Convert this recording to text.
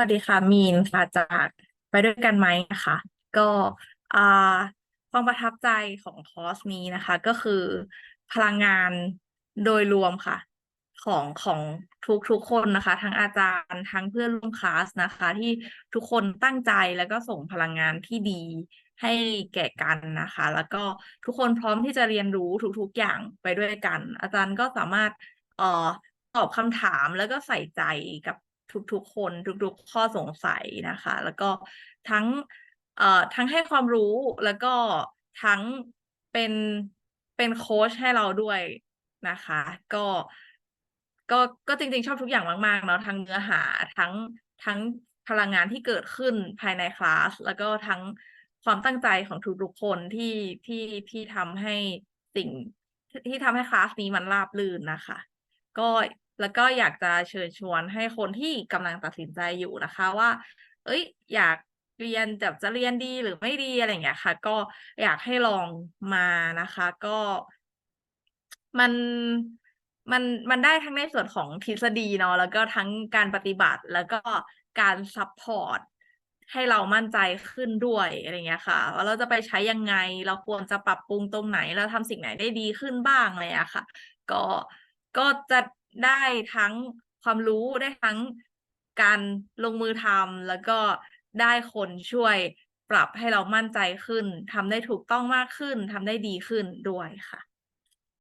วัสดีค่ะมีนค่ะจากไปด้วยกันไหมนะคะก็อ่าความประทับใจของคอร์สนี้นะคะ ก็คือพลังงานโดยรวมค่ะ ของของทุกทุกคนนะคะ ทั้งอาจารย์ทั้งเพื่อนร่วมคลาสนะคะ ที่ทุกคนตั้งใจแล้วก็ส่งพลังงานที่ดีให้แก่กันนะคะ แล้วก็ทุกคนพร้อมที่จะเรียนรู้ทุก ๆ อย่างไปด้วยกัน อาจารย์ก็สามารถเอ่อตอบคำถามแล้วก็ใส่ใจกับ ทุกๆคนทุกๆข้อสงสัยนะคะ แล้วก็ทั้งเอ่อทั้งให้ความรู้แล้วก็ทั้งเป็นเป็นโค้ชให้เราด้วยนะคะ ก็ก็ก็จริงๆชอบทุกอย่างมากๆเนาะทั้งเนื้อหาทั้งทั้งพลังงานที่เกิดขึ้นภายในคลาส แล้วก็ทั้งความตั้งใจของทุกๆคนที่ที่ที่ทำให้สิ่งที่ทำให้คลาสนี้มันราบรื่นนะคะ ก็ แล้วก็อยากจะเชิญชวนให้คนที่กำลังตัดสินใจอยู่นะคะว่า เอ้ย อยากเรียนแบบจะเรียนดีหรือไม่ดีอะไรอย่างเงี้ยค่ะ ก็อยากให้ลองมานะคะ ก็ มันมันมันได้ทั้งในส่วนของทฤษฎีเนาะแล้วก็ทั้งการปฏิบัติแล้วก็การซัพพอร์ตให้เรามั่นใจขึ้นด้วยอะไรเงี้ยค่ะ ว่าเราจะไปใช้ยังไง เราควรจะปรับปรุงตรงไหน เราทำสิ่งไหนได้ดีขึ้นบ้างอะไรอะค่ะ ก็ก็จะ ได้ทั้งความรู้ได้ทั้งการลงมือทำแล้วก็ได้คนช่วยปรับให้เรามั่นใจขึ้นทำได้ถูกต้องมากขึ้นทำได้ดีขึ้นด้วยค่ะ